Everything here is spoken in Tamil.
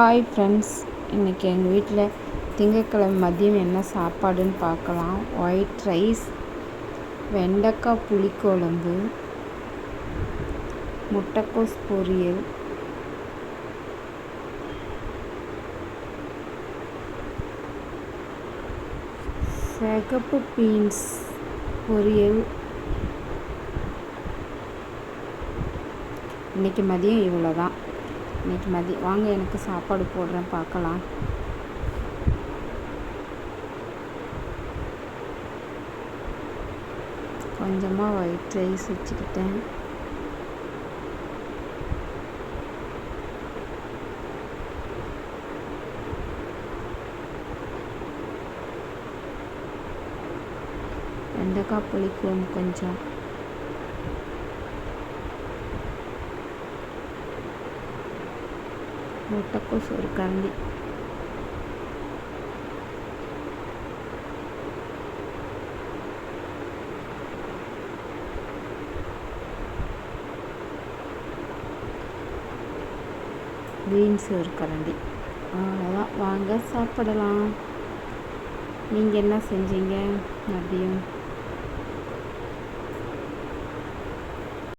ஹாய் ஃப்ரெண்ட்ஸ் இன்றைக்கி எங்கள் வீட்டில் திங்கட்கிழமை மதியம் என்ன சாப்பாடுன்னு பார்க்கலாம். ஒயிட் ரைஸ் வெண்டைக்காய் புளிக்குழம்பு முட்டைக்கோஸ் பொரியல். சிகப்பு பீன்ஸ் பொரியல். இன்றைக்கி மதியம் இவ்வளோ தான் நேற்று மதி வாங்க எனக்கு சாப்பாடு போடுறேன் பார்க்கலாம். கொஞ்சமாக ஒயிட் ரைஸ் வச்சுக்கிட்டேன். வெண்டைக்காய் புளிக்கும் கொஞ்சம். முட்டைக்கோஸ் ஒரு கரண்டி. பீன்ஸ் ஒரு கரண்டி. அவ்வளோதான் வாங்க சாப்பிடலாம். நீங்கள் என்ன செஞ்சீங்க? மதியம்.